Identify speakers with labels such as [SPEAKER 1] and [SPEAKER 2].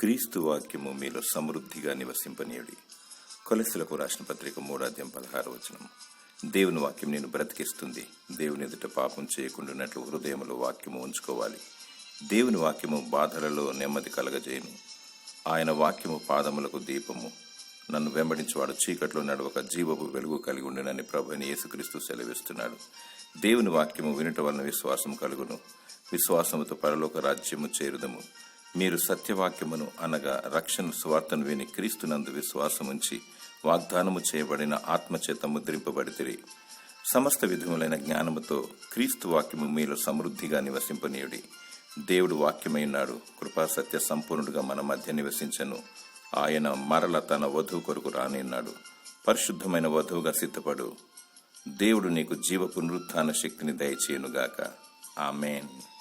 [SPEAKER 1] క్రీస్తు వాక్యము మీలో సమృద్ధిగా నివసింపనీయుడి. కొలెసులకు రాసిన పత్రిక మూడాద్యం పదహారు వచనం. దేవుని వాక్యం నేను బ్రతికిస్తుంది. దేవుని ఎదుట పాపం చేయకుండానట్లు హృదయంలో వాక్యము ఉంచుకోవాలి. దేవుని వాక్యము బాధలలో నెమ్మది కలగజేయను. ఆయన వాక్యము పాదములకు దీపము. నన్ను వెంబడించేవాడు చీకట్లో నడవక జీవపు వెలుగు కలిగి ఉండునని ప్రభుని యేసుక్రీస్తు సెలవిస్తున్నాడు. దేవుని వాక్యము వినుట వలన విశ్వాసం కలుగును. విశ్వాసముతో పరలోక రాజ్యము చేరుదము. మీరు సత్యవాక్యమును అనగా రక్షణ స్వార్థను విని క్రీస్తునందు విశ్వాసముంచి వాగ్దానము చేయబడిన ఆత్మచేత ముద్రింపబడితిరి. సమస్త విధములైన జ్ఞానముతో క్రీస్తు వాక్యము మీలో సమృద్ధిగా నివసింపనీయుడి. దేవుడు వాక్యమైనాడు కృపా సత్య సంపూర్ణుడుగా మన మధ్య నివసించను. ఆయన మరల తన వధువు కొరకు రానిన్నాడు పరిశుద్ధమైన వధువుగా సిద్ధపడు. దేవుడు నీకు జీవ పునరుత్థాన శక్తిని దయచేయునుగాక. ఆమెన్.